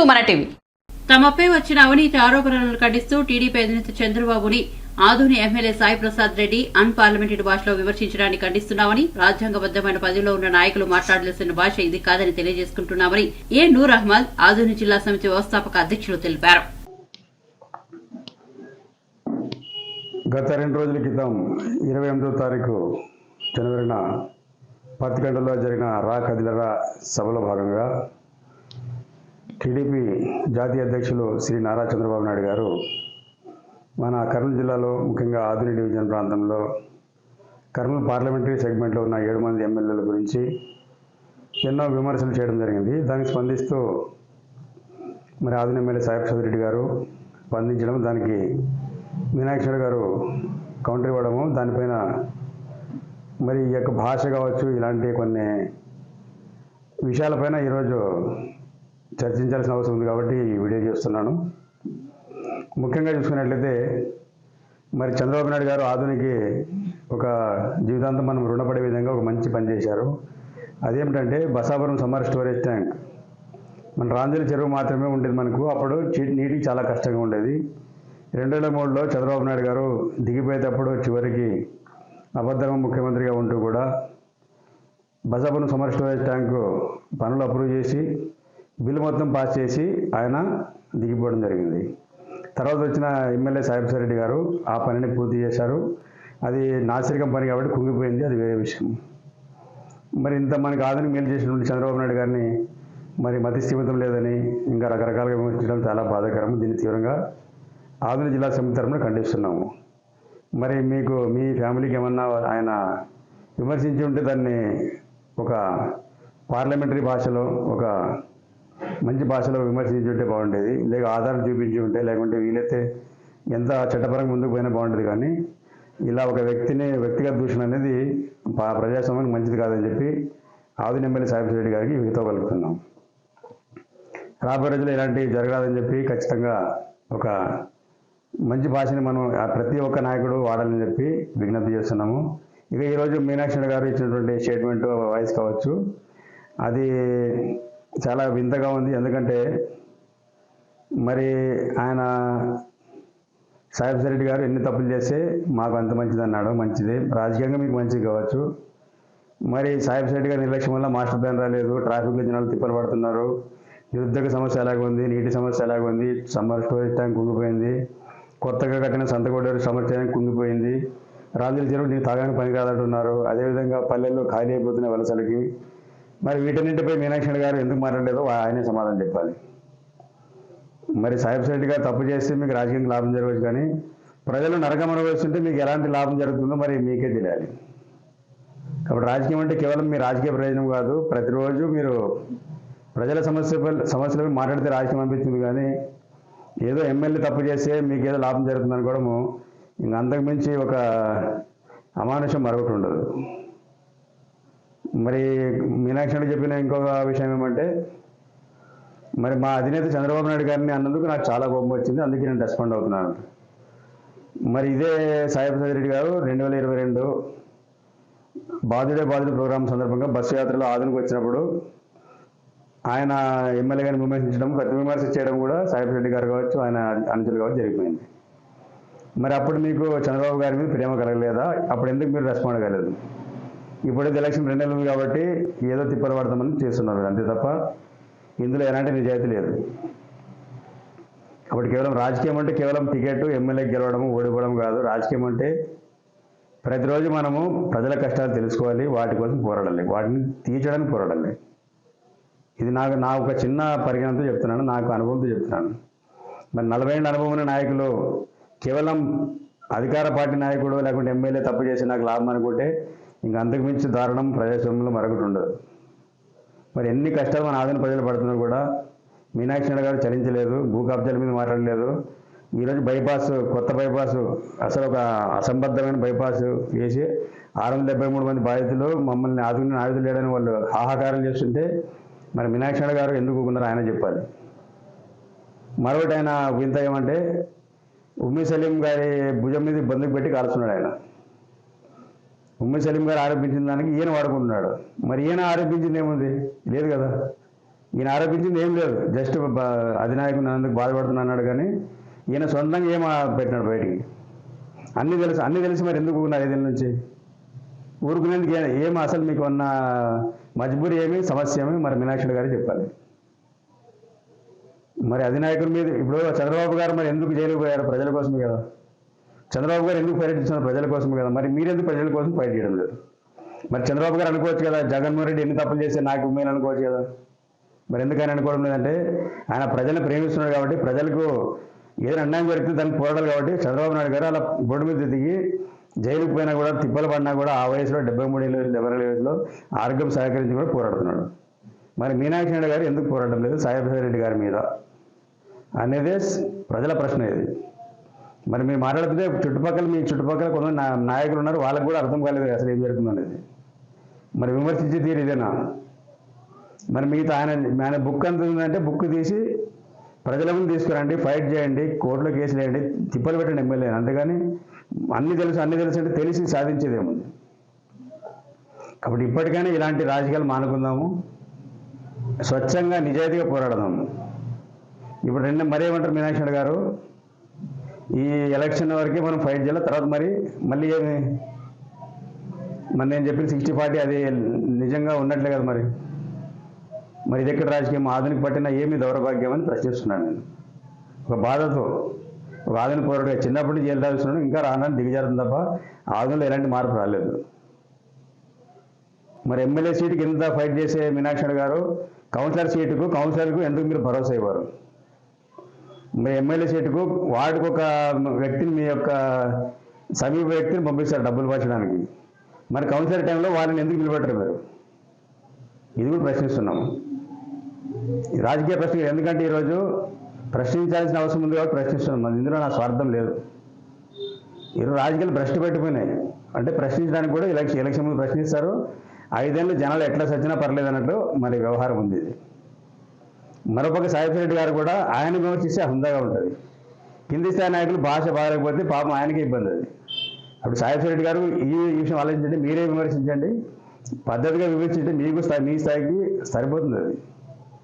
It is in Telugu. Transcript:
టు మన టీవీ తమపై వచ్చిన అవినీతి ఆరోపణలను ఖండిస్తూ టీడీపీ అధినేత చంద్రబాబుని ఆధుని MLA Sai Prasad Reddy unparliamentary భాషలో విమర్శించడాన్ని ఖండిస్తున్నామని రాజ్యాంగబద్దమైన పదవిలో ఉన్న నాయకులు మాట్లాడాల్సిన భాష ఇది కాదని తెలియజేసుకుంటున్నామని ఏ నూర్ అహ్మద్ ఆధుని జిల్లా సమితి వ్యవస్థాపక అధ్యక్షులు తెలిపారు. గత రెండు రోజుల క్రితం ఇరవై ఎనిమిదో తారీఖు జనవరిన పత్తికండలో జరిగిన రా కదిలరా సభలో భాగంగా టీడీపీ జాతీయ అధ్యక్షులు శ్రీ నారా చంద్రబాబు నాయుడు గారు మన కర్నూలు జిల్లాలో ముఖ్యంగా ఆధునిక డివిజన్ ప్రాంతంలో కర్నూలు పార్లమెంటరీ సెగ్మెంట్లో ఉన్న ఏడు మంది ఎమ్మెల్యేల గురించి ఎన్నో విమర్శలు చేయడం జరిగింది. దానికి స్పందిస్తూ మరి ఆధునిక ఎమ్మెల్యే సాహెబ్ చౌదరి గారు స్పందించడం దానికి మీనాక్షి గారు కౌంటర్ ఇవ్వడము దానిపైన మరి ఈ యొక్క భాష కావచ్చు ఇలాంటి కొన్ని విషయాలపైన ఈరోజు చర్చించాల్సిన అవసరం ఉంది కాబట్టి వీడియో చేస్తున్నాను. ముఖ్యంగా చూసుకున్నట్లయితే మరి చంద్రబాబు నాయుడు గారు ఆధునికి ఒక జీవితాంతం మనం రుణపడే విధంగా ఒక మంచి పని చేశారు. అదేమిటంటే బసాపురం సమ్మర్ స్టోరేజ్ ట్యాంక్. మన రాంజలి చెరువు మాత్రమే ఉండేది మనకు. అప్పుడు నీటి నీటికి చాలా కష్టంగా ఉండేది. రెండు వేల మూడులో చంద్రబాబు నాయుడు గారు దిగిపోయేటప్పుడు చివరికి అబద్ధంగా ముఖ్యమంత్రిగా ఉంటూ కూడా బసాపురం సమ్మర్ స్టోరేజ్ ట్యాంకు పనులు అప్రూవ్ చేసి బిల్లు మొత్తం పాస్ చేసి ఆయన దిగిపోవడం జరిగింది. తర్వాత వచ్చిన ఎమ్మెల్యే సాయిబసారెడ్డి రెడ్డి గారు ఆ పనిని పూర్తి చేశారు. అది నాసిరకం పని కాబట్టి కుంగిపోయింది. అది వేరే విషయం. మరి ఇంత మనకి ఆధునిక మేలు చేసినటువంటి చంద్రబాబు నాయుడు గారిని మరి మతి స్థిమితం లేదని ఇంకా రకరకాలుగా విమర్శించడం చాలా బాధాకరం. దీన్ని తీవ్రంగా ఆధునిక జిల్లా సమితి తరఫున ఖండిస్తున్నాము. మరి మీకు మీ ఫ్యామిలీకి ఏమన్నా ఆయన విమర్శించి ఉంటే దాన్ని ఒక పార్లమెంటరీ భాషలో ఒక మంచి భాషలో విమర్శించుంటే బాగుండేది. లేక ఆధారం చూపించి ఉంటే లేకుంటే వీలైతే ఎంత చట్టపరంగా ముందుకు పోయినా బాగుంటుంది కానీ ఇలా ఒక వ్యక్తిని వ్యక్తిగత దూషణ అనేది ప్రజాస్వామ్యానికి మంచిది కాదని చెప్పి ఆదిన ఎమ్మెల్యే సాహిబ్ రెడ్డి గారికి విహితో కలుపుతున్నాం రాబోయే రోజుల్లో ఇలాంటివి జరగరాదని చెప్పి ఖచ్చితంగా ఒక మంచి భాషని మనం ప్రతి ఒక్క నాయకుడు వాడాలని చెప్పి విజ్ఞప్తి చేస్తున్నాము. ఇక ఈరోజు మీనాక్షి గారు ఇచ్చినటువంటి స్టేట్మెంట్ వాయిస్ కావచ్చు. అది చాలా వింతగా ఉంది. ఎందుకంటే మరి ఆయన సాహెబ్ రెడ్డి గారు ఎన్ని తప్పులు చేస్తే మాకు అంత మంచిది అన్నాడు మంచిది. రాజకీయంగా మీకు మంచిది కావచ్చు. మరి సాహెబ్ రెడ్డి గారి నిర్లక్ష్యం వల్ల మాస్టర్ ప్లాన్ రాలేదు. ట్రాఫిక్లో జనాలు తిప్పలు పడుతున్నారు. నిరుద్యోగ సమస్య ఎలాగ ఉంది. నీటి సమస్య ఎలాగ ఉంది. సమ్మర్ స్టోరేజ్ ట్యాంక్ కుంగిపోయింది. కొత్తగా కట్టిన సంతకోడేరు సమస్య ట్యాంక్ కుంగిపోయింది. రాజుల చెరువు నేను తాగానికి పని కాదంటున్నారు అదేవిధంగా పల్లెల్లో ఖాళీ అయిపోతున్నాయి వలసలకి మరి వీటన్నింటిపై మీనాక్షి గారు ఎందుకు మాట్లాడలేదో ఆయనే సమాధానం చెప్పాలి. మరి సాహెబ్ రెడ్డి గారు తప్పు చేస్తే మీకు రాజకీయంగా లాభం జరగవచ్చు కానీ ప్రజలు నరకం అనుభవిస్తుంటే మీకు ఎలాంటి లాభం జరుగుతుందో మరి మీకే తెలియాలి. కాబట్టి రాజకీయం అంటే కేవలం మీ రాజకీయ ప్రయోజనం కాదు. ప్రతిరోజు మీరు ప్రజల సమస్య సమస్యలపై మాట్లాడితే రాజకీయం అనిపిస్తుంది కానీ ఏదో ఎమ్మెల్యే తప్పు చేస్తే మీకు ఏదో లాభం జరుగుతుంది అనుకోవడము ఇంక అంతకుమించి ఒక అమానుషం మరొకటి ఉండదు. మరి మీనాక్షి గారు చెప్పిన ఇంకొక విషయం ఏమంటే మరి మా అధినేత చంద్రబాబు నాయుడు గారిని అన్నందుకు నాకు చాలా కోపం వచ్చింది అందుకే నేను రెస్పాండ్ అవుతున్నాను. మరి ఇదే సాయిప్రసాద్ రెడ్డి గారు రెండు వేల ఇరవై రెండు బాధుడే బాధుడు ప్రోగ్రాం సందర్భంగా బస్సు యాత్రలో ఆదునికి వచ్చినప్పుడు ఆయన ఎమ్మెల్యే గారిని విమర్శించడం ప్రతి విమర్శ చేయడం కూడా సాయిప్రసాద్ రెడ్డి గారు కావచ్చు ఆయన అనుచరులు కావచ్చు జరిగిపోయింది. మరి అప్పుడు మీకు చంద్రబాబు గారి మీద ప్రేమ కలగలేదా? అప్పుడు ఎందుకు మీరు రెస్పాండ్ కాలేదు? ఇప్పుడైతే ఎలక్షన్ రెండు నెలలు కాబట్టి ఏదో తిప్పలు పడతామని చేస్తున్నారు అంతే తప్ప ఇందులో ఎలాంటి నిజాయితీ లేదు. కాబట్టి కేవలం రాజకీయం అంటే కేవలం టికెట్ ఎమ్మెల్యే గెలవడం ఓడిపోవడం కాదు. రాజకీయం అంటే ప్రతిరోజు మనము ప్రజల కష్టాలు తెలుసుకోవాలి వాటి కోసం పోరాడాలి వాటిని తీర్చడానికి పోరాడాలి. ఇది నాకు నా ఒక చిన్న పరిజ్ఞానంతో చెప్తున్నాను నాకు అనుభవంతో చెప్తున్నాను. మరి నలభై ఏళ్ళ అనుభవం ఉన్న నాయకులు కేవలం అధికార పార్టీ నాయకుడు లేకుంటే ఎమ్మెల్యే తప్పు చేసి నాకు లాభం అనుకుంటే ఇంక అంతకుమించి దారుణం ప్రజాస్వామ్యంలో మరొకటి ఉండదు. మరి ఎన్ని కష్టాలు మన ఆదిన ప్రజలు పడుతున్నా కూడా మీనాక్షి నాయుడు గారు చలించలేదు భూ కబ్జాల మీద మాట్లాడలేదు. ఈరోజు బైపాస్ కొత్త బైపాస్ అసలు ఒక అసంబద్ధమైన బైపాస్ వేసి ఆరు వందల డెబ్బై మూడు మంది బాధితులు మమ్మల్ని ఆదుకుని ఆయుధులు లేడని వాళ్ళు హాహాకారం చేస్తుంటే మరి మీనాక్షి నాయుడు గారు ఎందుకు ఉన్నారు ఆయన చెప్పాలి. మరొకటి ఆయన వింత ఏమంటే ఉమ్మి సలీం గారి భుజం మీద బందుకు పెట్టి కాల్చున్నాడు ఆయన. ఉమ్మి సలీం గారు ఆరోపించిన దానికి ఈయన వాడుకుంటున్నాడు. మరి ఈయన ఆరోపించింది ఏముంది? లేదు కదా. ఈయన ఆరోపించింది ఏం లేదు. జస్ట్ అధినాయకుడు నన్ను బాధపడుతున్నా అన్నాడు కానీ ఈయన సొంతంగా ఏం పెట్టినాడు బయటికి? అన్నీ తెలుసు అన్నీ తెలిసి మరి ఎందుకు ఊరుకున్నారు ఐదేళ్ళ నుంచి? ఊరుకునేందుకు ఏం అసలు మీకు ఉన్న మజ్బూరి ఏమి సమస్య ఏమి? మరి మీనాక్షి గారు చెప్పాలి. మరి అధినాయకుడి మీద ఇప్పుడు చంద్రబాబు గారు మరి ఎందుకు జైలుకు పోయారు? ప్రజల కోసమే కదా. చంద్రబాబు గారు ఎందుకు పర్యటిస్తున్నారు ప్రజల కోసమే కదా? మరి మీరెందుకు ప్రజల కోసం ఫైట్ చేయడం లేదు? మరి చంద్రబాబు గారు అనుకోవచ్చు కదా జగన్మోహన్ రెడ్డి ఎన్ని తప్పులు చేస్తే నాకు మేము అనుకోవచ్చు కదా? మరి ఎందుకని అనుకోవడం లేదంటే ఆయన ప్రజలను ప్రేమిస్తున్నాడు కాబట్టి ప్రజలకు ఏదైనా అన్యాయం జరిగితే దానికి పోరాడాలి కాబట్టి చంద్రబాబు నాయుడు గారు అలా బోర్డు మీద దిగి జైలుకు పోయినా కూడా తిప్పలు పడినా కూడా ఆ వయసులో డెబ్బై మూడు ఏళ్ళు డెబ్బై వయసులో ఆరోగ్యం సహకరించి కూడా పోరాడుతున్నాడు. మరి మీనాక్షి నాయుడు గారు ఎందుకు పోరాడడం లేదు? సాయిప్రసాద్ రెడ్డి గారి మీద. అనేదే ప్రజల ప్రశ్న ఇది. మరి మేము మాట్లాడితే చుట్టుపక్కల మీ చుట్టుపక్కల కొంతమంది నాయకులు ఉన్నారు వాళ్ళకు కూడా అర్థం కాలేదు అసలు ఏం జరుగుతుంది అనేది. మరి విమర్శించే తీరు ఇదేనా? మరి మిగతా ఆయన ఆయన బుక్ ఎంత ఉందంటే బుక్ తీసి ప్రజల ముందు తీసుకురండి ఫైట్ చేయండి కోర్టులో కేసులు వేయండి తిప్పలు పెట్టండి ఎమ్మెల్యే. అంతేగాని అన్ని తెలుసు అన్ని తెలుసు అంటే తెలిసి సాధించేదేముంది కాబట్టి ఇప్పటికైనా ఇలాంటి రాజకీయాలు మానుకుందాము. స్వచ్ఛంగా నిజాయితీగా పోరాడదాము. ఇప్పుడు రెండు మరేమంటారు మీనాక్షి గారు? ఈ ఎలక్షన్ వరకే మనం ఫైట్ చేయాలి. తర్వాత మరి మళ్ళీ ఏమి మరి నేను చెప్పిన సిక్స్టీ ఫార్టీ అది నిజంగా ఉన్నట్లే కదా మరి. మరి ఇది ఎక్కడ రాజకీయం? ఆధునిక పట్టిన ఏమి దౌర్భాగ్యం అని ప్రశ్నిస్తున్నాను నేను. ఒక బాధతో ఒక ఆధునిక పౌరుడుగా చిన్నప్పటి నుంచి జైలు రాస్తున్నాడు ఇంకా రానని దిగజారుతుంది తప్ప ఆధునలో ఎలాంటి మార్పు రాలేదు. మరి ఎమ్మెల్యే సీటుకి ఎంత ఫైట్ చేసే మీనాక్షి గారు కౌన్సిలర్ సీటుకు కౌన్సిలర్కు ఎందుకు మీరు భరోసా ఇవ్వరు? మీ ఎమ్మెల్యే సీటుకు వార్డుకు ఒక వ్యక్తిని మీ యొక్క సమీప వ్యక్తిని పంపిస్తారు డబ్బులు పంచడానికి. మరి కౌన్సిలర్ టైంలో వాళ్ళని ఎందుకు నిలబెట్టరు మీరు? ఇది కూడా ప్రశ్నిస్తున్నాము ఈ రాజకీయ ప్రశ్న ఎందుకంటే ఈరోజు ప్రశ్నించాల్సిన అవసరం ఉంది కాబట్టి ప్రశ్నిస్తున్నాం. ఇందులో నా స్వార్థం లేదు. ఈరోజు రాజకీయాలు భ్రష్టు పెట్టిపోయినాయి. అంటే ప్రశ్నించడానికి కూడా ఎలక్షన్ ఎలక్షన్ ముందు ప్రశ్నిస్తారు. ఐదేళ్ళు జనాలు ఎట్లా సచ్చినా పర్లేదు అన్నట్టు మరి వ్యవహారం ఉంది. ఇది మరొక సాయిశ్రెడ్డి గారు కూడా ఆయన విమర్శిస్తే హుందాగా ఉంటుంది. కింది స్థాయి నాయకులు భాష బాగలేకపోతే పాపం ఆయనకే ఇబ్బంది అది. అప్పుడు సాయిబీరెడ్డి గారు ఈ విషయం ఆలోచించండి మీరే విమర్శించండి పద్ధతిగా విమర్శించండి మీకు స్థాయి మీ స్థాయికి సరిపోతుంది అది.